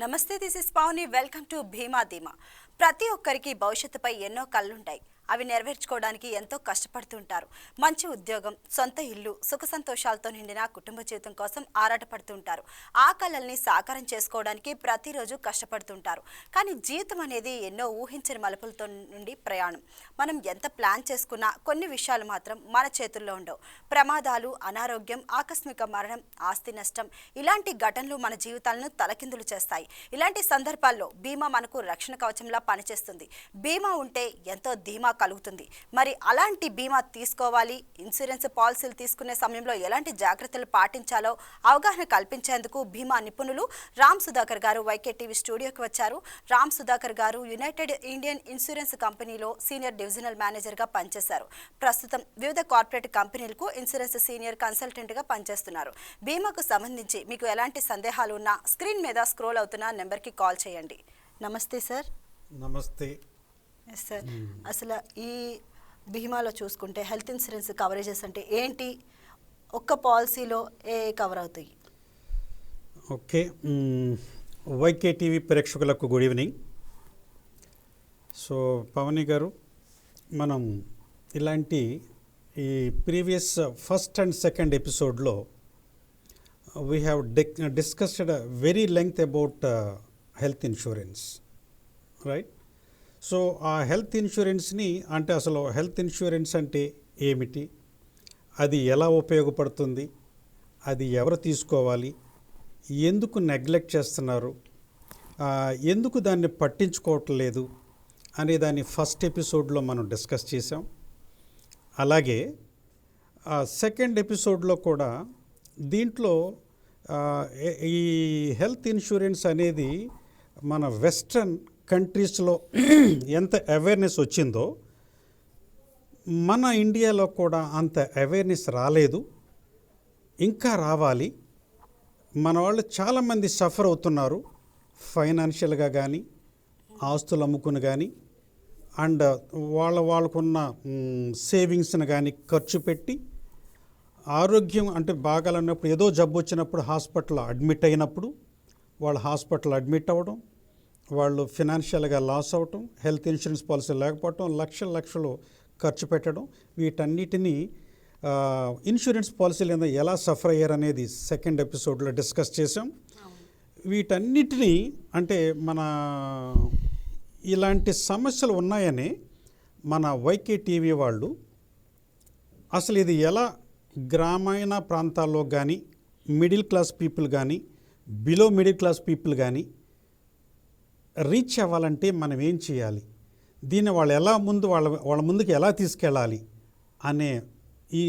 నమస్తే this is Pavani welcome to Bima Dhima ప్రతి ఒక్కరికి భవిష్యత్తుపై ఎన్నో కళ్ళుంటాయి. అవి నెరవేర్చుకోవడానికి ఎంతో కష్టపడుతుంటారు. మంచి ఉద్యోగం సొంత ఇల్లు సుఖ సంతోషాలతో నిండిన కుటుంబ జీవితం కోసం ఆరాటపడుతుంటారు. ఆ కళల్ని సాకారం చేసుకోవడానికి ప్రతిరోజు కష్టపడుతుంటారు. కానీ జీవితం అనేది ఎన్నో ఊహించని మలుపులతో నుండి ప్రయాణం. మనం ఎంత ప్లాన్ చేసుకున్నా కొన్ని విషయాలు మాత్రం మన చేతుల్లో ఉండవు. ప్రమాదాలు అనారోగ్యం ఆకస్మిక మరణం ఆస్తి నష్టం ఇలాంటి ఘటనలు మన జీవితాలను తలకిందులు చేస్తాయి. ఇలాంటి సందర్భాల్లో బీమా మనకు రక్షణ కవచంలా పనిచేస్తుంది. బీమా ఉంటే ఎంతో ధీమా కలుగుతుంది. మరి అలాంటి బీమా తీసుకోవాలి ఇన్సూరెన్స్ పాలసీలు తీసుకునే సమయంలో ఎలాంటి జాగ్రత్తలు పాటించాలో అవగాహన కల్పించేందుకు బీమా నిపుణులు రామ్ సుధాకర్ గారు వైకే టీవీ స్టూడియోకి వచ్చారు. రామ్ సుధాకర్ గారు యునైటెడ్ ఇండియన్ ఇన్సూరెన్స్ కంపెనీలో సీనియర్ డివిజనల్ మేనేజర్గా పనిచేశారు. ప్రస్తుతం వివిధ కార్పొరేట్ కంపెనీలకు ఇన్సూరెన్స్ సీనియర్ కన్సల్టెంట్గా పనిచేస్తున్నారు. బీమాకు సంబంధించి మీకు ఎలాంటి సందేహాలు ఉన్నా స్క్రీన్ మీద స్క్రోల్ అవుతున్న నెంబర్కి కాల్ చేయండి. నమస్తే సార్. నమస్తే. ఎస్ సార్ అసలు ఈ బీమాలో చూసుకుంటే హెల్త్ ఇన్సూరెన్స్ కవరేజెస్ అంటే ఏంటి? ఒక్క పాలసీలో ఏ కవర్ అవుతాయి? ఓకే. వైకే టీవీ ప్రేక్షకులకు గుడ్ ఈవినింగ్. సో పవని గారు మనం ఇలాంటి ఈ ప్రీవియస్ ఫస్ట్ అండ్ సెకండ్ ఎపిసోడ్లో we have discussed very length about health insurance right so ఆ హెల్త్ ఇన్సూరెన్స్ని అంటే అసలు హెల్త్ ఇన్సూరెన్స్ అంటే ఏమిటి? అది ఎలా ఉపయోగపడుతుంది? అది ఎవరు తీసుకోవాలి? ఎందుకు నెగ్లెక్ట్ చేస్తున్నారు? ఎందుకు దాన్ని పట్టించుకోవట్లేదు అనే దాన్ని ఫస్ట్ ఎపిసోడ్లో మనం డిస్కస్ చేసాం అలాగే సెకండ్ ఎపిసోడ్లో కూడా దీంట్లో ఈ హెల్త్ ఇన్సూరెన్స్ అనేది మన వెస్ట్రన్ కంట్రీస్లో ఎంత అవేర్నెస్ వచ్చిందో మన ఇండియాలో కూడా అంత అవేర్నెస్ రాలేదు. ఇంకా రావాలి. మన వాళ్ళు చాలామంది సఫర్ అవుతున్నారు. ఫైనాన్షియల్గా కానీ ఆస్తులు అమ్ముకుని కానీ అండ్ వాళ్ళ వాళ్ళకున్న సేవింగ్స్ని కానీ ఖర్చు పెట్టి ఆరోగ్యం అంటే బాగాలన్నప్పుడు ఏదో జబ్బు వచ్చినప్పుడు హాస్పిటల్ అడ్మిట్ అయినప్పుడు వాళ్ళు హాస్పిటల్ అడ్మిట్ అవ్వడం వాళ్ళు ఫినాన్షియల్గా లాస్ అవ్వటం హెల్త్ ఇన్సూరెన్స్ పాలసీ లేకపోవటం లక్షల లక్షలు ఖర్చు పెట్టడం వీటన్నిటినీ ఇన్సూరెన్స్ పాలసీలు మీద ఎలా సఫర్ అయ్యారనేది సెకండ్ ఎపిసోడ్లో డిస్కస్ చేసాం వీటన్నిటినీ అంటే మన ఇలాంటి సమస్యలు ఉన్నాయని మన వైకే టీవీ వాళ్ళు అసలు ఇది ఎలా గ్రామీణ ప్రాంతాల్లో కానీ మిడిల్ క్లాస్ పీపుల్ కానీ బిలో మిడిల్ క్లాస్ పీపుల్ కానీ రీచ్ అవ్వాలంటే మనం ఏం చేయాలి? దీన్ని వాళ్ళు ఎలా ముందు వాళ్ళ వాళ్ళ ముందుకు ఎలా తీసుకెళ్ళాలి? అనే ఈ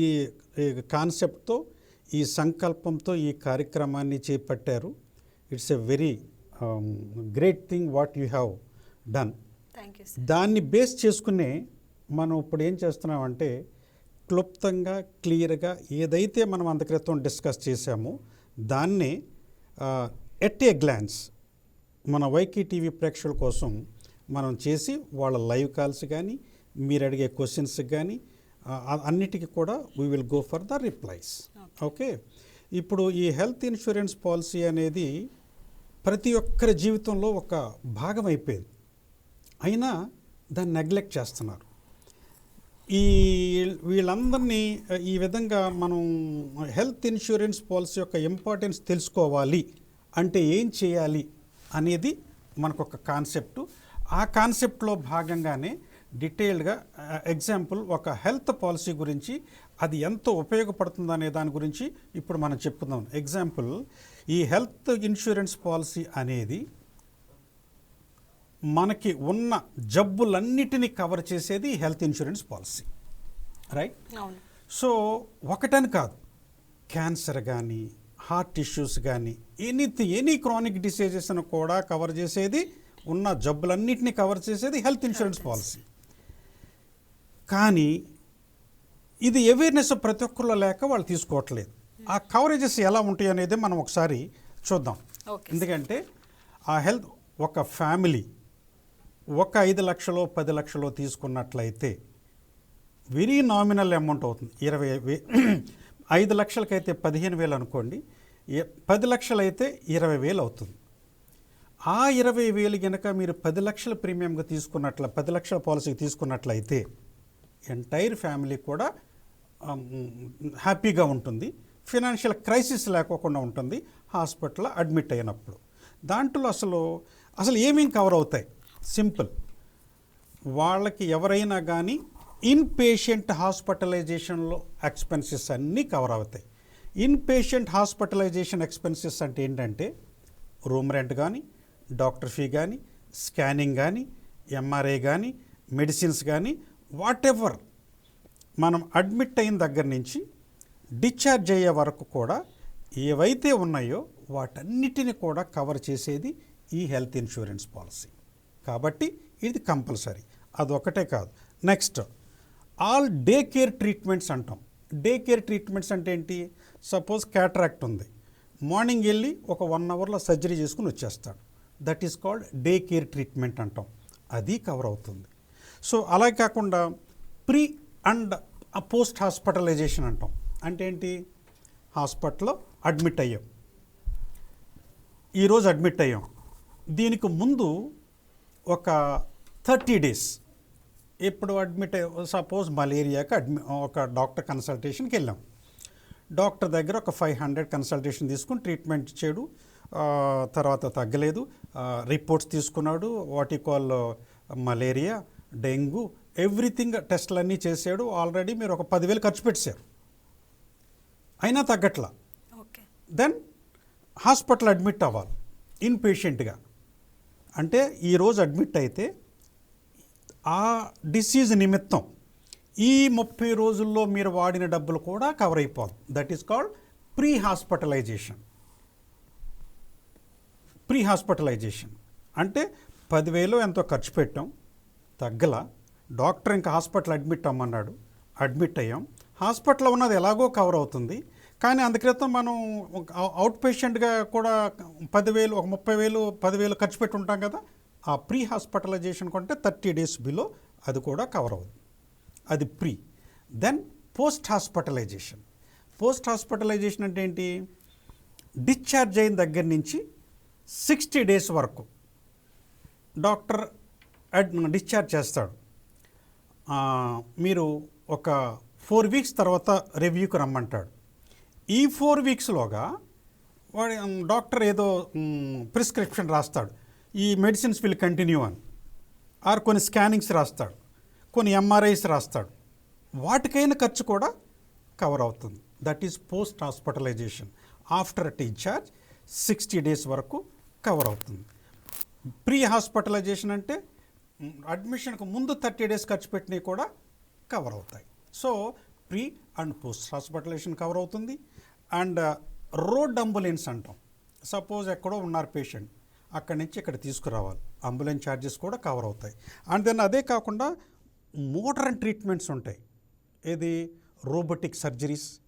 కాన్సెప్ట్తో ఈ సంకల్పంతో ఈ కార్యక్రమాన్ని చేపట్టారు. It's a very great thing what you have done. దాన్ని బేస్ చేసుకునే మనం ఇప్పుడు ఏం చేస్తున్నామంటే క్లుప్తంగా క్లియర్గా ఏదైతే మనం అంత క్రితం డిస్కస్ చేశామో దాన్నే ఎట్ ఏ గ్లాన్స్ మన వైకీ టీవీ ప్రేక్షకుల కోసం మనం చేసి వాళ్ళ లైవ్ కాల్స్ కానీ మీరు అడిగే క్వశ్చన్స్ కానీ అన్నిటికీ కూడా we will go for the replies okay ఇప్పుడు ఈ హెల్త్ ఇన్సూరెన్స్ పాలసీ అనేది ప్రతి ఒక్కరి జీవితంలో ఒక భాగం అయిపోయింది. అయినా దాన్ని నెగ్లెక్ట్ చేస్తున్నారు. ఈ వీళ్ళందరినీ ఈ విధంగా మనం హెల్త్ ఇన్సూరెన్స్ పాలసీ యొక్క ఇంపార్టెన్స్ తెలుసుకోవాలి అంటే ఏం చేయాలి? అనేది మనకు ఒక కాన్సెప్ట్ ఆ కాన్సెప్ట్లో భాగంగానే డీటెయిల్డ్గా ఎగ్జాంపుల్ ఒక హెల్త్ పాలసీ గురించి అది ఎంత ఉపయోగపడుతుంది అనే దాని గురించి ఇప్పుడు మనం చెప్పుకుందాం. ఎగ్జాంపుల్ ఈ హెల్త్ ఇన్సూరెన్స్ పాలసీ అనేది మనకి ఉన్న జబ్బులన్నిటినీ కవర్ చేసేది health insurance policy right so ఒకటని కాదు క్యాన్సర్ కానీ హార్ట్ ఇష్యూస్ కానీ ఎనీథింగ్ ఎనీ క్రానిక్ డిసీజెస్ను కూడా కవర్ చేసేది ఉన్న జబ్బులన్నిటిని కవర్ చేసేది హెల్త్ ఇన్సూరెన్స్ పాలసీ. కానీ ఇది అవేర్నెస్ ప్రతి ఒక్కరిలో లేక వాళ్ళు తీసుకోవట్లేదు. ఆ కవరేజెస్ ఎలా ఉంటాయి అనేది మనం ఒకసారి చూద్దాం. ఎందుకంటే ఆ హెల్త్ ఒక ఫ్యామిలీ ఒక ఐదు లక్షలో పది లక్షలో తీసుకున్నట్లయితే వెరీ నామినల్ అమౌంట్ అవుతుంది. ఇరవై ఐదు లక్షలకైతే పదిహేను వేలు అనుకోండి పది లక్షలైతే ఇరవై వేలు అవుతుంది. ఆ ఇరవై వేలు గనక మీరు పది లక్షల ప్రీమియంగా తీసుకున్నట్ల పది లక్షల పాలసీకి తీసుకున్నట్లయితే ఎంటైర్ ఫ్యామిలీ కూడా హ్యాపీగా ఉంటుంది. ఫినాన్షియల్ క్రైసిస్ లేకోకుండా ఉంటుంది హాస్పిటల్లో అడ్మిట్ అయినప్పుడు. దాంట్లో అసలు అసలు ఏమేమి కవర్ అవుతాయి? సింపుల్. వాళ్ళకి ఎవరైనా కానీ ఇన్ పేషెంట్ హాస్పిటలైజేషన్లో ఎక్స్పెన్సెస్ అన్నీ కవర్ అవుతాయి. ఇన్ పేషెంట్ హాస్పిటలైజేషన్ ఎక్స్పెన్సెస్ అంటే ఏంటంటే రూమ్ రెంట్ కానీ డాక్టర్ ఫీ కానీ స్కానింగ్ కానీ ఎంఆర్ఐ కానీ మెడిసిన్స్ కానీ వాట్ ఎవర్ మనం అడ్మిట్ అయిన దగ్గర నుంచి డిశ్చార్జ్ అయ్యే వరకు కూడా ఏవైతే ఉన్నాయో వాటన్నిటిని కూడా కవర్ చేసేది ఈ హెల్త్ ఇన్సూరెన్స్ పాలసీ. కాబట్టి ఇది కంపల్సరీ. అదొకటే కాదు. Next all day care treatments అంటాం. డే కేర్ ట్రీట్మెంట్స్ అంటే ఏంటి? సపోజ్ క్యాట్రాక్ట్ ఉంది. మార్నింగ్ వెళ్ళి ఒక వన్ అవర్లో సర్జరీ చేసుకుని వచ్చేస్తాడు. That is called day care treatment అంటాం. అది కవర్ అవుతుంది. సో అలా కాకుండా ప్రీ అండ్ పోస్ట్ హాస్పిటలైజేషన్ అంటాం. అంటే ఏంటి? హాస్పిటల్లో అడ్మిట్ అయ్యాం. ఈరోజు అడ్మిట్ అయ్యాం. దీనికి ముందు ఒక థర్టీ డేస్ ఇప్పుడు అడ్మిట్ సపోజ్ మలేరియాకి అడ్మి ఒక డాక్టర్ కన్సల్టేషన్కి వెళ్ళాం. డాక్టర్ దగ్గర ఒక ఫైవ్ హండ్రెడ్ కన్సల్టేషన్ తీసుకుని ట్రీట్మెంట్ ఇచ్చాడు. తర్వాత తగ్గలేదు. రిపోర్ట్స్ తీసుకున్నాడు. What call malaria dengue everything టెస్ట్లు అన్నీ చేశాడు. ఆల్రెడీ మీరు ఒక పదివేలు ఖర్చు పెట్టారు అయినా తగ్గట్లా. ఓకే. దెన్ హాస్పిటల్ అడ్మిట్ అవ్వాలి. ఇన్ పేషెంట్గా అంటే ఈరోజు అడ్మిట్ అయితే ఆ డిసీజ్ నిమిత్తం ఈ ముప్పై రోజుల్లో మీరు వాడిన డబ్బులు కూడా కవర్ అయిపోదు. That is called pre hospitalization pre hospitalization అంటే పదివేలు ఎంతో ఖర్చు పెట్టాం తగ్గల. డాక్టర్ ఇంకా హాస్పిటల్ అడ్మిట్ అమ్మన్నాడు అడ్మిట్ అయ్యాం. హాస్పిటల్లో ఉన్నది ఎలాగో కవర్ అవుతుంది. కానీ అందుక్రితం మనం అవుట్ పేషెంట్గా కూడా పదివేలు ఒక ముప్పై వేలు పదివేలు ఖర్చు పెట్టి ఉంటాం కదా. ఆ ప్రీ హాస్పిటలైజేషన్ కొంటే థర్టీ డేస్ బిలో అది కూడా కవర్ అవుతుంది అది pre. Then post hospitalization. Post hospitalization అంటే ఏంటి? డిశ్చార్జ్ అయిన దగ్గర నుంచి సిక్స్టీ డేస్ వరకు డాక్టర్ అడ్ డిశ్చార్జ్ చేస్తాడు. మీరు ఒక ఫోర్ వీక్స్ తర్వాత రివ్యూకి రమ్మంటాడు. ఈ ఫోర్ వీక్స్లోగా వాడి డాక్టర్ ఏదో ప్రిస్క్రిప్షన్ రాస్తాడు. ఈ మెడిసిన్స్ విల్ కంటిన్యూ అని ఆర్ కొన్ని స్కానింగ్స్ రాస్తాడు. కొన్ని ఎంఆర్ఐస్ రాస్తాడు. వాటికైన ఖర్చు కూడా కవర్ అవుతుంది. That is post hospitalization after discharge sixty days వరకు కవర్ అవుతుంది. ప్రీ హాస్పిటలైజేషన్ అంటే అడ్మిషన్కు ముందు థర్టీ డేస్ ఖర్చు పెట్టినవి కూడా కవర్ అవుతాయి. So pre and post hospitalization cover అవుతుంది. అండ్ రోడ్ అంబులెన్స్ అంటాం. సపోజ్ ఎక్కడో ఉన్నారు పేషెంట్ అక్కడి నుంచి ఇక్కడ తీసుకురావాలి. అంబులెన్స్ ఛార్జెస్ కూడా కవర్ అవుతాయి. అండ్ దెన్ అదే కాకుండా మోడర్న్ ట్రీట్మెంట్స్ ఉంటాయి. ఏది? రోబోటిక్ సర్జరీస్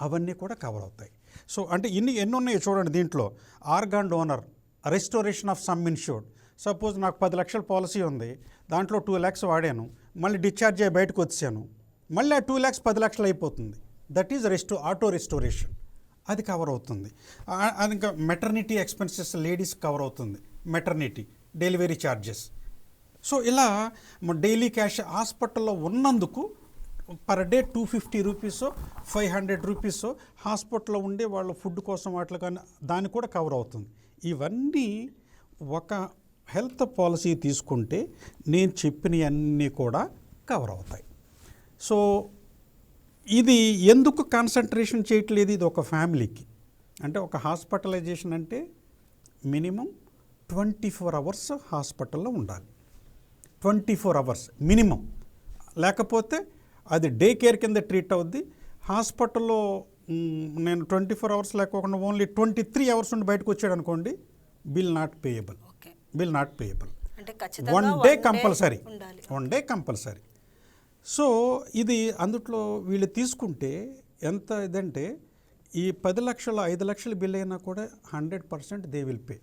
అవన్నీ కూడా కవర్ అవుతాయి. సో అంటే ఇన్ని ఎన్ని ఉన్నాయో చూడండి దీంట్లో. Organ donor restoration of sum insured suppose నాకు పది లక్షల పాలసీ ఉంది. దాంట్లో టూ ల్యాక్స్ వాడాను. మళ్ళీ డిశ్చార్జ్ అయ్యి బయటకు వచ్చాను. మళ్ళీ ఆ టూ ల్యాక్స్ పది లక్షలు అయిపోతుంది. That is resto auto restoration. అది కవర్ అవుతుంది. అది ఇంకా మెటర్నిటీ ఎక్స్పెన్సెస్ లేడీస్ కవర్ అవుతుంది. మెటర్నిటీ డెలివరీ ఛార్జెస్ సో ఇలా డైలీ క్యాష్ హాస్పిటల్లో ఉన్నందుకు per day two fifty rupees five hundred rupees హాస్పిటల్లో ఉండే వాళ్ళ ఫుడ్ కోసం వాటిలో కానీ దాన్ని కూడా కవర్ అవుతుంది. ఇవన్నీ ఒక హెల్త్ పాలసీ తీసుకుంటే నేను చెప్పినవన్నీ కూడా కవర్ అవుతాయి. సో ఇది ఎందుకు కాన్సన్ట్రేషన్ చేయట్లేదు? ఇది ఒక ఫ్యామిలీకి. అంటే ఒక హాస్పిటలైజేషన్ అంటే మినిమం ట్వంటీ ఫోర్ అవర్స్ హాస్పిటల్లో ఉండాలి. Twenty four hours minimum. లేకపోతే అది డే కేర్ కింద ట్రీట్ అవుద్ది. హాస్పిటల్లో నేను ట్వంటీ ఫోర్ అవర్స్ లేకోకుండా ఓన్లీ ట్వంటీ త్రీ అవర్స్ నుండి బయటకు వచ్చాడు అనుకోండి bill not payable. Okay. Bill not payable. One day compulsory. One day compulsory. So ఇది అందుట్లో వీళ్ళు తీసుకుంటే ఎంత ఇదంటే ఈ పది లక్షల ఐదు లక్షల బిల్ అయినా కూడా hundred percent they will pay.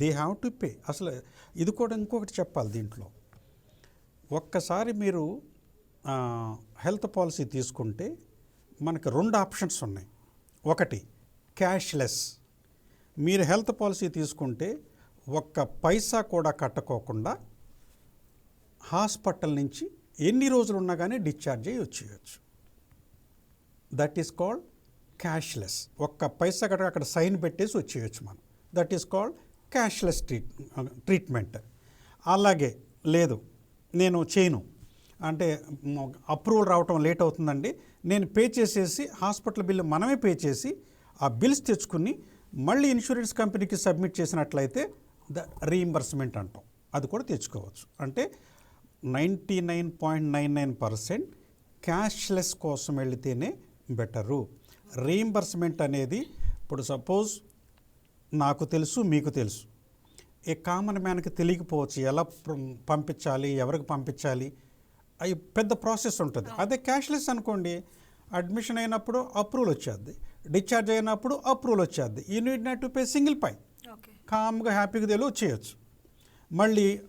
They have to pay. అసలు ఇది కూడా ఇంకొకటి చెప్పాలి దీంట్లో. ఒక్కసారి మీరు హెల్త్ పాలసీ తీసుకుంటే మనకి రెండు ఆప్షన్స్ ఉన్నాయి. ఒకటి క్యాష్లెస్. మీరు హెల్త్ పాలసీ తీసుకుంటే ఒక్క పైసా కూడా కట్టుకోకుండా హాస్పిటల్ నుంచి ఎన్ని రోజులు ఉన్నా కానీ డిశ్చార్జ్ అయ్యి వచ్చేయచ్చు. దట్ ఈస్ కాల్డ్ క్యాష్లెస్ ఒక్క పైసా కట్ట అక్కడ సైన్ పెట్టేసి వచ్చేయచ్చు మనం. That is called cashless treat treatment అలాగే లేదు నేను చేయను. అంటే అప్రూవల్ రావటం లేట్ అవుతుందండి. నేను పే చేసేసి హాస్పిటల్ బిల్లు మనమే పే చేసి ఆ బిల్స్ తెచ్చుకుని మళ్ళీ ఇన్సూరెన్స్ కంపెనీకి సబ్మిట్ చేసినట్లయితే ద రీఇంబర్స్మెంట్ అంటాం. అది కూడా తెచ్చుకోవచ్చు. అంటే ninety nine point nine nine percent cashless కోసం వెళితేనే బెటరు. రీయింబర్స్మెంట్ అనేది ఇప్పుడు సపోజ్ నాకు తెలుసు మీకు తెలుసు. ఏ కామన్ మ్యాన్కి తెలియకపోవచ్చు ఎలా పంపించాలి ఎవరికి పంపించాలి అవి పెద్ద ప్రాసెస్ ఉంటుంది. అదే క్యాష్లెస్ అనుకోండి అడ్మిషన్ అయినప్పుడు అప్రూవల్ వచ్చేది డిశ్చార్జ్ అయినప్పుడు అప్రూవల్ వచ్చేది. You need not to pay single pie. కామ్గా హ్యాపీగా తెలియ వచ్చేయచ్చు మళ్ళీ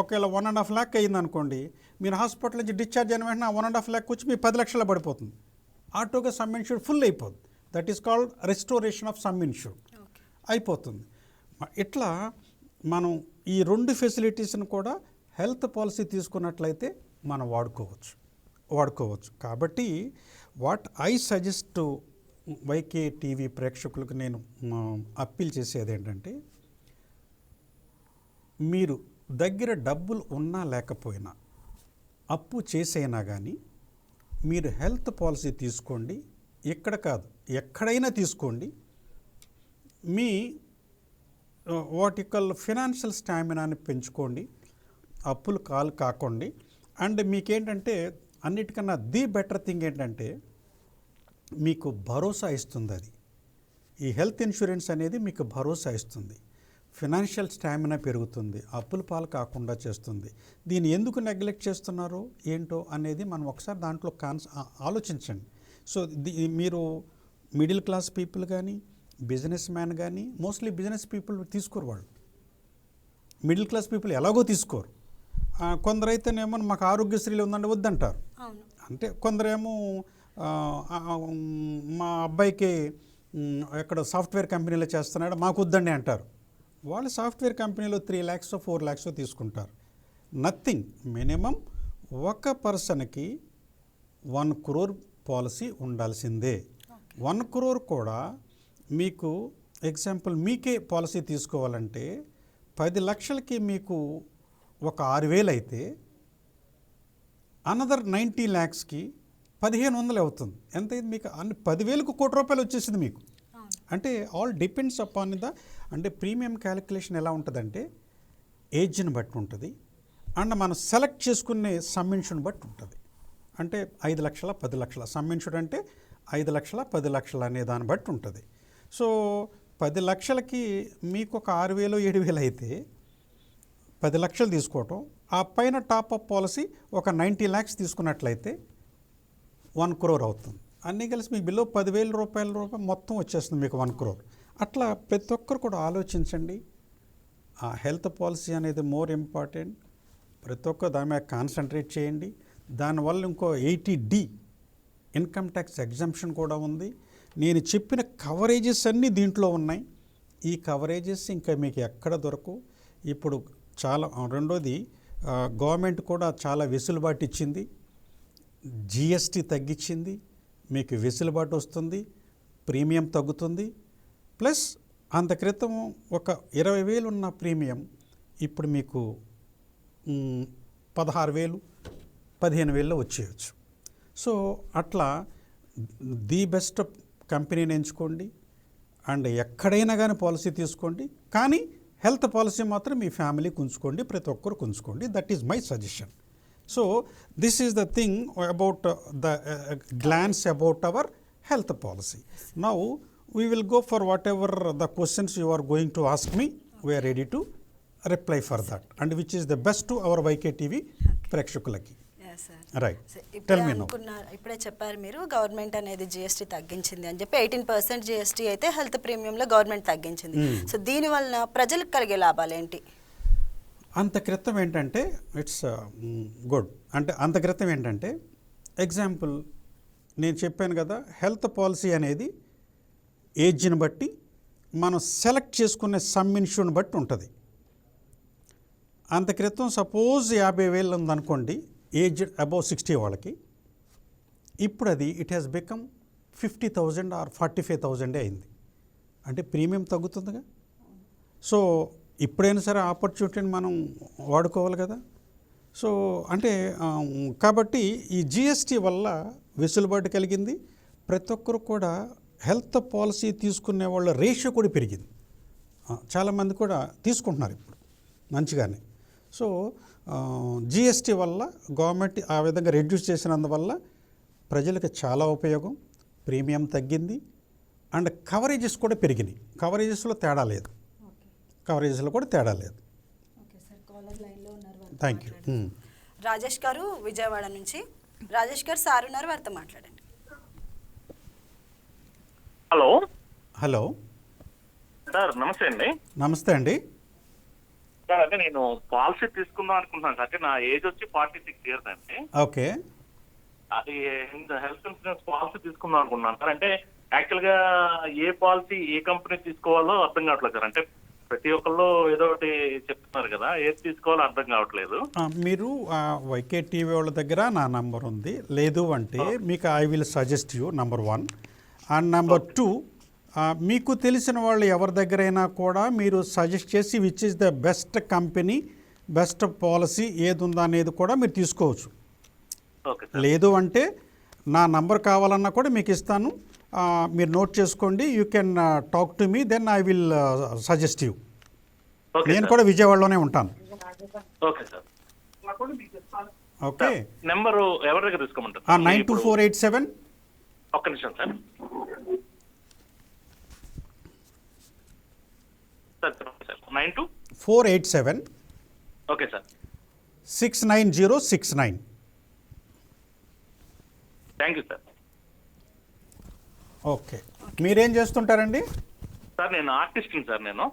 ఒకవేళ వన్ అండ్ హాఫ్ ల్యాక్ అయింది అనుకోండి మీరు హాస్పిటల్ నుంచి డిశ్చార్జ్ అయిన వెంటనే వన్ అండ్ హాఫ్ ల్యాక్ వచ్చి మీ పది లక్షలు పడిపోతుంది. ఆటోగా సమ్ ఇన్షూర్ ఫుల్ అయిపోద్ది that is called restoration of sum insure అయిపోతుంది. ఇట్లా మనం ఈ రెండు ఫెసిలిటీస్ని కూడా హెల్త్ పాలసీ తీసుకున్నట్లయితే మనం వాడుకోవచ్చు. వాడుకోవచ్చు. కాబట్టి what I suggest YK TV ప్రేక్షకులకు నేను అప్పీల్ చేసేది ఏంటంటే మీరు దగ్గర డబ్బులు ఉన్నా లేకపోయినా అప్పు చేసైనా కానీ మీరు హెల్త్ పాలసీ తీసుకోండి. ఎక్కడ కాదు ఎక్కడైనా తీసుకోండి. మీ వాటికల్ ఫినాన్షియల్ స్టామినాని పెంచుకోండి. అప్పులు కాలు కాకండి. అండ్ మీకేంటంటే అన్నిటికన్నా ది బెటర్ థింగ్ ఏంటంటే మీకు భరోసా ఇస్తుంది అది ఈ హెల్త్ ఇన్సూరెన్స్ అనేది మీకు భరోసా ఇస్తుంది. ఫినాన్షియల్ స్టామినా పెరుగుతుంది అప్పుల పాలు కాకుండా చేస్తుంది. దీన్ని ఎందుకు నెగ్లెక్ట్ చేస్తున్నారు ఏంటో అనేది మనం ఒకసారి దాంట్లో కాన్స్ ఆలోచించండి. సో ది- మీరు మిడిల్ క్లాస్ పీపుల్ కానీ బిజినెస్ మ్యాన్ కానీ మోస్ట్లీ బిజినెస్ పీపుల్ తీసుకోరు వాళ్ళు. మిడిల్ క్లాస్ పీపుల్ ఎలాగో తీసుకోరు. కొందరైతేనేమో మాకు ఆరోగ్యశ్రీలు ఉందంటే వద్దంటారు. అంటే కొందరేమో మా అబ్బాయికి ఎక్కడ సాఫ్ట్వేర్ కంపెనీలో చేస్తున్నాడు మాకు వద్దండి అంటారు. వాళ్ళు సాఫ్ట్వేర్ కంపెనీలో త్రీ ల్యాక్స్ ఫోర్ ల్యాక్స్ తీసుకుంటారు. నథింగ్ మినిమం ఒక పర్సన్కి వన్ క్రోర్ పాలసీ ఉండాల్సిందే. వన్ క్రోర్ కూడా మీకు ఎగ్జాంపుల్ మీకే పాలసీ తీసుకోవాలంటే పది లక్షలకి మీకు ఒక ఆరు వేలు అయితే అనదర్ నైంటీ ల్యాక్స్కి పదిహేను వందలు అవుతుంది. ఎంత అయింది మీకు? అన్ని పదివేలకు కోటి రూపాయలు వచ్చేసింది మీకు. అంటే ఆల్ డిపెండ్స్ అపాన్ ద అంటే ప్రీమియం క్యాలిక్యులేషన్ ఎలా ఉంటుందంటే ఏజ్ని బట్టి ఉంటుంది అండ్ మనం సెలెక్ట్ చేసుకునే సమ్మెన్షన్ బట్టి ఉంటుంది. అంటే ఐదు లక్షల పది లక్షల సమ్మిన్షన్ అంటే ఐదు లక్షల పది లక్షల అనే దాన్ని బట్టి ఉంటుంది. సో పది లక్షలకి మీకు ఒక ఆరు వేలు ఏడు వేలు అయితే పది లక్షలు తీసుకోవటం ఆ పైన టాప్ అప్ పాలసీ ఒక నైంటీ ల్యాక్స్ తీసుకున్నట్లయితే వన్ క్రోర్ అవుతుంది. అన్నీ కలిసి మీకు బిలో పదివేల రూపాయల రూపాయలు మొత్తం వచ్చేస్తుంది మీకు వన్ క్రోర్. అట్లా ప్రతి ఒక్కరు కూడా ఆలోచించండి. ఆ హెల్త్ పాలసీ అనేది మోర్ ఇంపార్టెంట్. ప్రతి ఒక్కరు దాని మీద కాన్సన్ట్రేట్ చేయండి. దానివల్ల ఇంకో eighty D income tax exemption కూడా ఉంది. నేను చెప్పిన కవరేజెస్ అన్నీ దీంట్లో ఉన్నాయి. ఈ కవరేజెస్ ఇంకా మీకు ఎక్కడ దొరకు? ఇప్పుడు చాలా రెండోది గవర్నమెంట్ కూడా చాలా వెసులుబాటు ఇచ్చింది. జిఎస్టీ తగ్గించింది. మీకు వెసులుబాటు వస్తుంది ప్రీమియం తగ్గుతుంది ప్లస్ అంత క్రితం ఒక ఇరవై వేలు ఉన్న ప్రీమియం ఇప్పుడు మీకు పదహారు వేలు పదిహేను వేల్లో వచ్చేయచ్చు. సో అట్లా ది బెస్ట్ కంపెనీని ఎంచుకోండి అండ్ ఎక్కడైనా కానీ పాలసీ తీసుకోండి కానీ హెల్త్ పాలసీ మాత్రం మీ ఫ్యామిలీకి ఉంచుకోండి ప్రతి ఒక్కరు ఉంచుకోండి. That is my suggestion. So this is the thing about the glance about our health policy now we will go for whatever the questions you are going to ask me we are ready to reply for that and which is the best to our YK TV ప్రేక్షకులకి yes sir right ఇప్పుడే చెప్పారు మీరు government అనేది GST తగ్గించింది అని చెప్పి eighteen percent GST అయితే health ప్రీమియంలో గవర్నమెంట్ తగ్గించింది. Hmm. సో దీని వలన ప్రజలకు కలిగే లాభాలు ఏంటి? అంత క్రితం ఏంటంటే ఇట్స్ గుడ్ uh, mm, అంటే అంత క్రితం ఏంటంటే ఎగ్జాంపుల్ నేను చెప్పాను కదా హెల్త్ పాలసీ అనేది ఏజ్ని బట్టి మనం సెలెక్ట్ చేసుకునే సమ్ ఇన్ష్యూని బట్టి ఉంటుంది. అంత క్రితం సపోజ్ యాభై వేలు ఉందనుకోండి ఏజ్ అబౌవ్ సిక్స్టీ వాళ్ళకి ఇప్పుడు అది it has become fifty thousand or forty five థౌజండే అయింది. అంటే ప్రీమియం తగ్గుతుందిగా. సో ఇప్పుడైనా సరే ఆపర్చునిటీని మనం వాడుకోవాలి కదా. సో అంటే కాబట్టి ఈ జిఎస్టీ వల్ల వెసులుబాటు కలిగింది. ప్రతి ఒక్కరు కూడా హెల్త్ పాలసీ తీసుకునే వాళ్ళ రేషియో కూడా పెరిగింది. చాలామంది కూడా తీసుకుంటున్నారు ఇప్పుడు మంచిగానే. సో జిఎస్టీ వల్ల గవర్నమెంట్ ఆ విధంగా రెడ్యూస్ చేసినందువల్ల ప్రజలకు చాలా ఉపయోగం. ప్రీమియం తగ్గింది. అండ్ కవరేజెస్ కూడా పెరిగినాయి. కవరేజెస్లో తేడా లేదు. కవరేజెస్లో కూడా తేడా లేదు. ఓకే సార్ కాలర్ లైన్లో ఉన్నారు థ్యాంక్ యూ రాజేష్ గారు విజయవాడ నుంచి. రాజేష్ గారు సార్ ఉన్నారు వారితో మాట్లాడండి. హలో. హలో. సార్ నమస్తే అండి. నమస్తే అండి. సార్ అదే నేను పాలసీ తీసుకుందాం అనుకుంటున్నాను అంటే నా ఏజ్ వచ్చి ఫార్టీ సిక్స్ ఇయర్స్ అండి. ఓకే. అది హెల్త్ ఇన్సూరెన్స్ పాలసీ తీసుకుందాం అనుకుంటున్నాను సార్. అంటే యాక్చువల్గా ఏ పాలసీ ఏ కంపెనీ తీసుకోవాలో అర్థం కావట్లేదు సార్. అంటే ప్రతి ఒక్కళ్ళు ఏదో ఒకటి చెప్తున్నారు కదా ఏది తీసుకోవాలో అర్థం కావట్లేదు. మీరు వైకే టీవీ వాళ్ళ దగ్గర నా నంబర్ ఉంది. లేదు అంటే మీకు I will suggest you number one. And number two మీకు తెలిసిన వాళ్ళు ఎవరి దగ్గరైనా కూడా మీరు సజెస్ట్ చేసి which is the best company best policy ఏది ఉందా అనేది కూడా మీరు తీసుకోవచ్చు. లేదు అంటే నా నంబర్ కావాలన్నా కూడా మీకు ఇస్తాను. మీరు నోట్ చేసుకోండి you can talk to me then I will suggest you నేను కూడా విజయవాడలోనే ఉంటాను. ఓకే సార్ ఓకే నెంబర్ ఎవరి దగ్గర తీసుకోమంటారు? Nine two four eight seven. ఒక్క నిమిషం sir nine two? Four eight seven. Okay sir six nine zero six nine. Thank you sir okay. మీరేం చేస్తుంటారండి? Sir నేను ఆర్టిస్ట్ని సార్ నేను.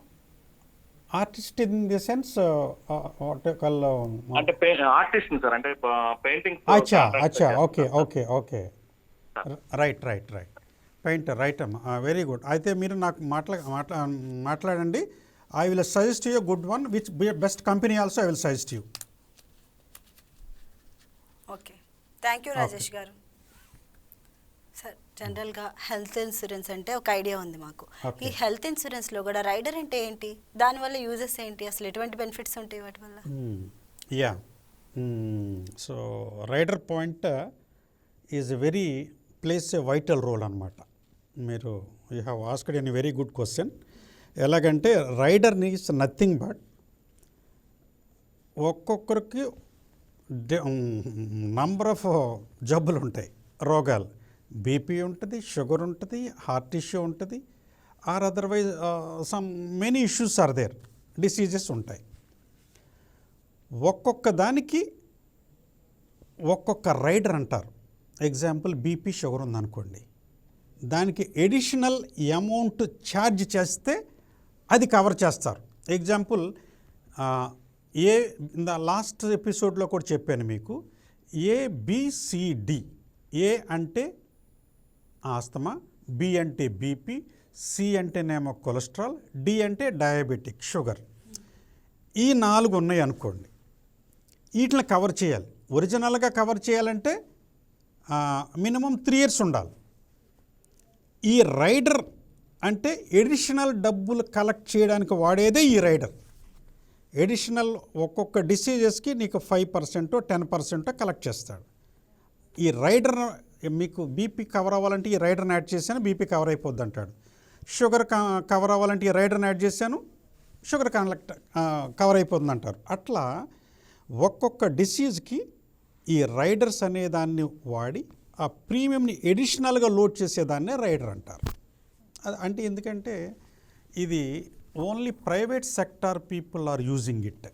ఆర్టిస్ట్ ఇన్ ది సెన్స్ అంటే ఆర్టిస్ట్ సార్ అంటే పెయింటింగ్ అచ్చా అచ్చా okay okay okay. Right right right. Painter right అమ్మా. Very good. అయితే మీరు నాకు మాట్లా మాట్లా మాట్లాడండి. I will suggest you good one which best company also I will suggest you. Okay. Thank you Rajesh గారు. జనరల్గా హెల్త్ ఇన్సూరెన్స్ అంటే ఒక ఐడియా ఉంది మాకు. ఈ హెల్త్ ఇన్సూరెన్స్లో కూడా రైడర్ అంటే ఏంటి? దానివల్ల యూజెస్ ఏంటి? అసలు ఎటువంటి బెనిఫిట్స్ ఉంటాయి వాటి వల్ల? Yeah. So rider point is very plays a vital role అనమాట మీరు you have asked an very good question. ఎలాగంటే రైడర్ నీస్ నథింగ్ బట్ ఒక్కొక్కరికి నంబర్ ఆఫ్ జబ్బులు ఉంటాయి రోగాలు. బీపీ ఉంటుంది షుగర్ ఉంటుంది హార్ట్ ఇష్యూ ఉంటుంది or otherwise some many issues are there diseases ఉంటాయి. ఒక్కొక్క దానికి ఒక్కొక్క రైడర్ అంటారు. ఎగ్జాంపుల్ బీపీ షుగర్ ఉందనుకోండి. దానికి ఎడిషనల్ అమౌంట్ ఛార్జ్ చేస్తే అది కవర్ చేస్తారు. ఎగ్జాంపుల్ ఏ ద లాస్ట్ ఎపిసోడ్లో కూడా చెప్పాను మీకు ఏబిసిడి ఏ అంటే ఆస్తమా బి అంటే బీపీ సి అంటేనేమో కొలెస్ట్రాల్ డి అంటే డయాబెటిక్ షుగర్. ఈ నాలుగు ఉన్నాయి అనుకోండి. వీటిని కవర్ చేయాలి. ఒరిజినల్గా కవర్ చేయాలంటే మినిమం త్రీ ఇయర్స్ ఉండాలి. ఈ రైడర్ అంటే ఎడిషనల్ డబ్బులు కలెక్ట్ చేయడానికి వాడేదే ఈ రైడర్. ఎడిషనల్ ఒక్కొక్క డిసీజెస్కి నీకు ఫైవ్ పర్సెంటో టెన్ పర్సెంటో కలెక్ట్ చేస్తాడు. ఈ రైడర్ మీకు బీపీ కవర్ అవ్వాలంటే ఈ రైడర్ని యాడ్ చేశాను బీపీ కవర్ అయిపోద్ది అంటాడు. షుగర్ కవర్ అవ్వాలంటే ఈ రైడర్ని యాడ్ చేశాను షుగర్ కనెక్ట్ కవర్ అయిపోతుంది అంటారు. అట్లా ఒక్కొక్క డిసీజ్కి ఈ రైడర్స్ అనే దాన్ని వాడి ఆ ప్రీమియంని ఎడిషనల్గా లోడ్ చేసేదాన్నే రైడర్ అంటారు. అంటే ఎందుకంటే ఇది only private sector people are using it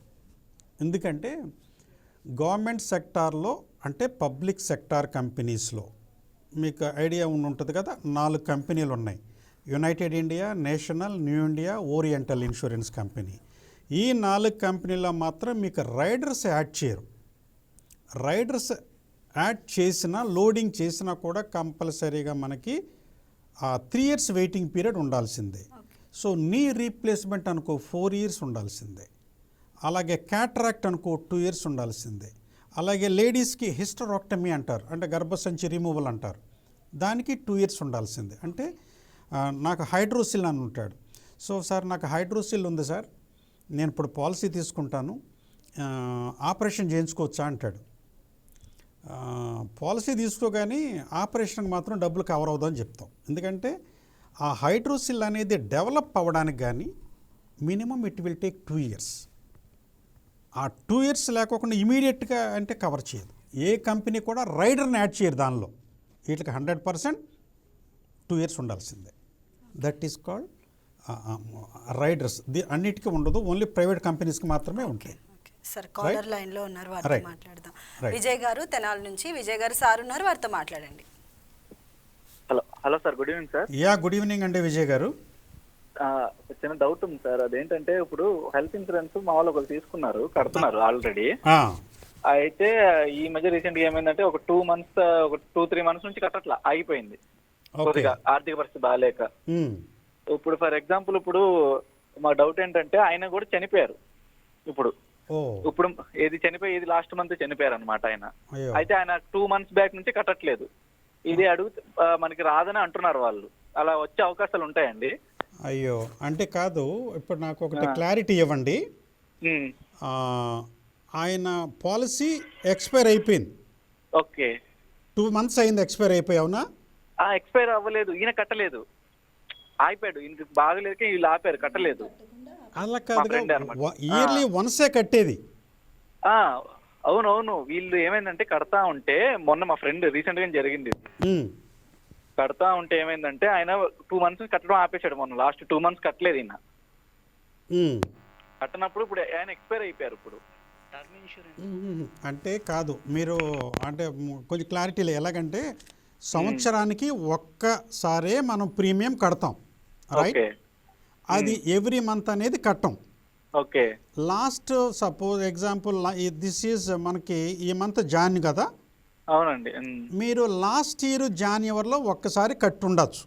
ఎందుకంటే గవర్నమెంట్ సెక్టార్లో అంటే పబ్లిక్ సెక్టార్ కంపెనీస్లో మీకు ఐడియా ఉండి ఉంటుంది కదా నాలుగు కంపెనీలు ఉన్నాయి. United India National New India Oriental Insurance Company. ఈ నాలుగు కంపెనీలో మాత్రం మీకు రైడర్స్ యాడ్ చేయరు. రైడర్స్ యాడ్ చేసినా లోడింగ్ చేసినా కూడా కంపల్సరీగా మనకి ఆ త్రీ ఇయర్స్ వెయిటింగ్ పీరియడ్ ఉండాల్సిందే. సో నీ రీప్లేస్మెంట్ అనుకో ఫోర్ ఇయర్స్ ఉండాల్సిందే. అలాగే క్యాట్రాక్ట్ అనుకో టూ ఇయర్స్ ఉండాల్సిందే. అలాగే లేడీస్కి హిస్టరాక్టమీ అంటారు అంటే గర్భసంచి రిమూవల్ అంటారు. దానికి టూ ఇయర్స్ ఉండాల్సిందే. అంటే నాకు హైడ్రోసిల్ అని ఉంటాడు. సో సార్ నాకు హైడ్రోసిల్ ఉంది సార్. నేను ఇప్పుడు పాలసీ తీసుకుంటాను. ఆపరేషన్ చేయించుకోవచ్చా అంటాడు. పాలసీ తీసుకోగానే ఆపరేషన్కి మాత్రం డబ్బులు కవర్ అవుదని చెప్తాం. ఎందుకంటే ఆ హైడ్రోసిల్ అనేది డెవలప్ అవ్వడానికి కానీ minimum it will take two years ఆ టూ ఇయర్స్ లేకోకుండా ఇమీడియట్గా అంటే కవర్ చేయదు. ఏ కంపెనీ కూడా రైడర్ని యాడ్ చేయరు దానిలో. వీటికి హండ్రెడ్ పర్సెంట్ టూ ఇయర్స్ ఉండాల్సిందే. That is called riders. The అన్నిటికీ ఉండదు ఓన్లీ ప్రైవేట్ కంపెనీస్కి మాత్రమే ఉంటాయి. సార్ కాలర్ లైన్లో ఉన్నారు వారితో. మాట్లాడదాం. విజయ్ గారు తెనాల నుంచి విజయ్ గారు సార్ ఉన్నారు వారితో మాట్లాడండి. Hello hello sir good evening sir. Yeah good evening అండి విజయ్ గారు. చిన్న డౌట్ ఉంది సార్ అదేంటంటే ఇప్పుడు హెల్త్ ఇన్సూరెన్స్ మా వాళ్ళు ఒకరు తీసుకున్నారు కడుతున్నారు ఆల్రెడీ. ఆ, అయితే ఈ మధ్య రీసెంట్గా ఏమైందంటే ఒక టూ మంత్స్ ఒక టూ త్రీ మంత్స్ నుంచి కట్టట్లా ఆగిపోయింది. ఓకే. కొద్దిగా ఆర్థిక పరిస్థితి బాగాలేక. ఇప్పుడు ఫర్ ఎగ్జాంపుల్ ఇప్పుడు మా డౌట్ ఏంటంటే ఆయన కూడా చనిపోయారు ఇప్పుడు. ఇప్పుడు ఏది చనిపోయి ఇది లాస్ట్ మంత్ చనిపోయారు అనమాట ఆయన అయితే ఆయన టూ మంత్స్ బ్యాక్ నుంచి కట్టట్లేదు. ఇది అడుగు మనకి రాదని అంటున్నారు వాళ్ళు. అలా వచ్చే అవకాశాలు ఉంటాయండి. అయ్యో. అంటే కాదు ఇప్పుడు నాకు ఒకటి క్లారిటీ ఇవ్వండి. ఆయన పాలసీ ఎక్స్పైర్ అయిపోయింది. ఓకే. టూ మంత్స్ అయింది ఎక్స్పైర్ అయిపోయి అవునా? ఆ ఎక్స్పైర్ అవ్వలేదు. ఈయన కట్టలేదు. ఆగిపోయాడు. ఈయనకి బాగలేక వీళ్ళు ఆపారు కట్టలేదు. అలా అన్నమాట. ఇయర్లీ వన్సే కట్టేది? ఆ అవును అవును వీళ్ళు ఏమైందంటే కడతా ఉంటే మొన్న మా ఫ్రెండ్ రీసెంట్గా జరిగింది. కడతా ఉంటే ఏమైందంటే ఆయన టూ మంత్స్ కట్టడం ఆపేశాడు మొన్న. లాస్ట్ టూ మంత్స్ కట్టలేదు ఈయన. కట్టనప్పుడు ఇప్పుడు ఆయన ఎక్స్పైర్ అయిపోయారు ఇప్పుడు. అంటే కాదు మీరు అంటే కొంచెం క్లారిటీ లే. ఎలాగంటే సంవత్సరానికి ఒక్కసారే మనం ప్రీమియం కడతాం రైట్ అది ఎవ్రీ మంత్ అనేది కట్టం. Okay. Last suppose example this is మనకి ఈ మంత్ జాన్ కదా? అవునండి. మీరు లాస్ట్ ఇయర్ జాన్యువరిలో ఒక్కసారి కట్టుండొచ్చు.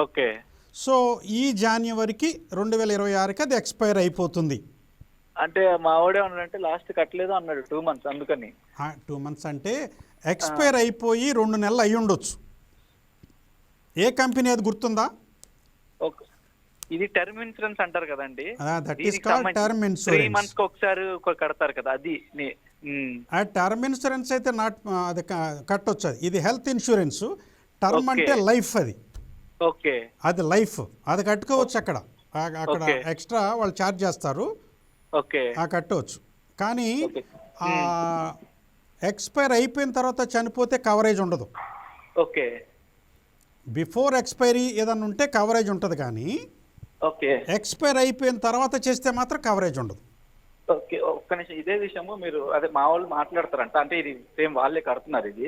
ఓకే. సో ఈ జాన్యువరికి రెండు వేల ఇరవై ఆరుకి అది ఎక్స్పైర్ అయిపోతుంది. అంటే మా వాడే ఉన్నాడంటే లాస్ట్ కట్టలేదు అన్నాడు టూ మంత్స్ అందుకని. టూ మంత్స్ అంటే ఎక్స్పైర్ అయిపోయి రెండు నెలలు అయి ఉండొచ్చు. ఏ కంపెనీ అది గుర్తుందా? ఇది టర్మ్ ఇన్సూరెన్స్ అంటారు కదండి. Ah, that is called term three. Months ఒకసారి ఒక కడతారు కదా అది ఆ టర్మ్ ఇన్సూరెన్స్ అయితే నాట్ అది కట్టొచ్చు అది. ఇది హెల్త్ ఇన్సూరెన్స్ టర్మ్. అంటే లైఫ్ అది. ఓకే. అది లైఫ్ అది కట్టుకోవచ్చు అక్కడ. అక్కడ. ఎక్స్ట్రా వాళ్ళు ఛార్జ్ చేస్తారు. ఆ కట్టవచ్చు కానీ. ఆ ఎక్స్పైర్ అయిపోయిన తర్వాత చనిపోతే కవరేజ్ ఉండదు. ఓకే. బిఫోర్ ఎక్స్పైరీ ఏదన్నా ఉంటే కవరేజ్ ఉంటుంది కానీ ఓకే. ఎక్స్పైర్ అయిపోయిన తర్వాత చేస్తే మాత్రం కవరేజ్ ఉండదు. ఓకే. ఒక్క నిమిషం. ఇదే విషయము మీరు అదే మా వాళ్ళు మాట్లాడతారంట. అంటే ఇది సేమ్ వాళ్ళే కడుతున్నారు ఇది.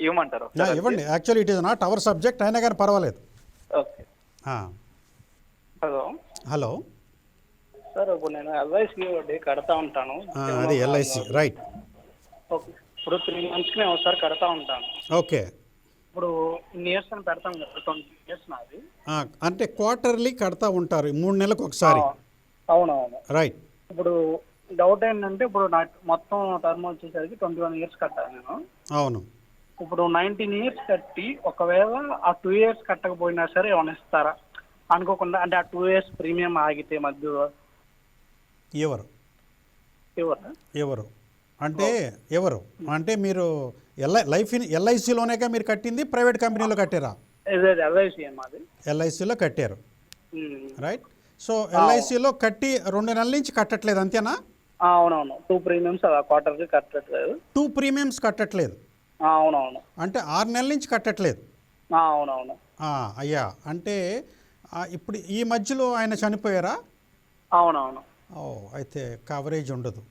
ఇవ్వమంటారు ఇవ్వండి. Actually it is not our subject అయినా కానీ పర్వాలేదు. ఓకే. హలో. హలో. సార్ ఇప్పుడు నేను ఎల్ఐసి వడ్డీ కడతా ఉంటాను. అది ఎల్ఐసి రైట్ ఓకే. ఇప్పుడు త్రీ మంత్స్కి నేను ఒకసారి కడతా ఉంటాను. ఓకే. ఇప్పుడు ఇయర్స్ అని పెడతాం కదా ట్వంటీ ఇయర్స్ నాది. అంటే క్వార్టర్లీ కడతా ఉంటారు మూడు నెలలకు ఒకసారి. అవునవును. రైట్ ఇప్పుడు డౌట్ ఏంటంటే ఇప్పుడు నా మొత్తం టర్మ్ వచ్చేసరికి ట్వంటీ వన్ ఇయర్స్ కట్టాను నేను. అవును. ఇప్పుడు నైన్టీన్ ఇయర్స్ కట్టి ఒకవేళ ఆ టూ ఇయర్స్ కట్టకపోయినా సరే ఏమైనా ఇస్తారా? అనుకోకుండా అంటే ఆ టూ ఇయర్స్ ప్రీమియం ఆగితే మధ్యలో ఎవరు? ఎవరు? అంటే ఎవరు? అంటే మీరు ఎల్ఐ లైఫ్ ఎల్ఐసిలోనేగా మీరు కట్టింది ప్రైవేట్ కంపెనీలో కట్టారా? ఎల్ఐసిలో కట్టారు. రైట్? సో ఎల్ఐసిలో కట్టి రెండు నెలల నుంచి కట్టట్లేదు అంతేనా? అవునవును. టూ ప్రీమియమ్స్ క్వార్టర్కి కట్టట్లేదు. టూ ప్రీమియమ్స్ కట్టట్లేదు. అవునవును. అంటే ఆరు నెలల నుంచి కట్టట్లేదు. అవునవును. అయ్యా. అంటే ఇప్పుడు ఈ మధ్యలో ఆయన చనిపోయారా? అవునవును. ఓ అయితే కవరేజ్ ఉండదు.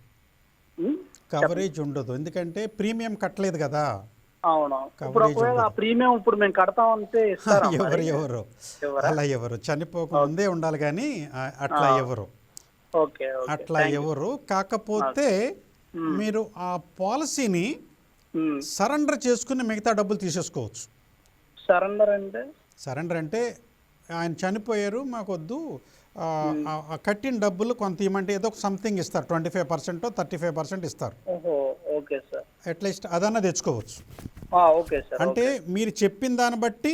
కవరేజ్ ఉండదు. ఎందుకంటే ప్రీమియం కట్టలేదు కదా. ప్రీమియం ఇప్పుడు మేము కడతామంటే ఇస్తారా ఎవరు? ఎవరు? అలా ఎవరు? చనిపోకముందే ఉండాలి కానీ అట్లా. ఎవరు? అట్లా ఎవరు? కాకపోతే మీరు ఆ పాలసీని సరెండర్ చేసుకుని మిగతా డబ్బులు తీసేసుకోవచ్చు. సరెండర్ అంటే? సరెండర్ అంటే ఆయన చనిపోయారు మాకు వద్దు ఆ, ఆ- ఆ కట్టిన డబ్బులు కొంత ఇవ్వమంటే ఏదో ఒక సంథింగ్ ఇస్తారు. Twenty five percent thirty five percent ఇస్తారు అట్లీస్ట్ అదన్నా తెచ్చుకోవచ్చు. అంటే మీరు చెప్పిన దాన్ని బట్టి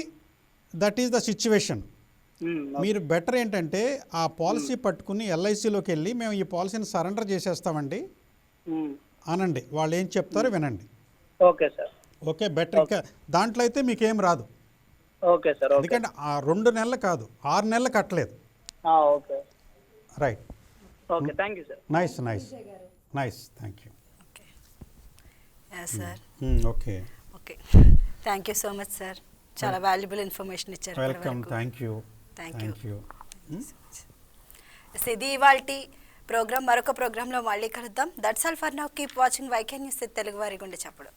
దట్ ఈస్ ద సిచ్యువేషన్ మీరు బెటర్ ఏంటంటే ఆ పాలసీ పట్టుకుని ఎల్ఐసిలోకి వెళ్ళి మేము ఈ పాలసీని సరెండర్ చేసేస్తామండి. అనండి. వాళ్ళు ఏం చెప్తారో వినండి. Okay sir. ఓకే బెటర్ ఇంకా దాంట్లో అయితే మీకేం రాదు. ఓకే సార్ ఎందుకంటే ఆ రెండు నెలలు కాదు ఆరు నెలలు కట్టలేదు. Okay. Right okay thank you sir nice nice nice thank you okay sir okay okay thank you so much sir చాలా వాల్యుబుల్ ఇన్ఫర్మేషన్ ఇచ్చారు welcome. Thank you. Thank you ఇది ఇవాళ ప్రోగ్రామ్ మరొక ప్రోగ్రాంలో మళ్ళీ కలుద్దాం. That's all for now keep watching YK news Telugu వారి గుండె చెప్పడం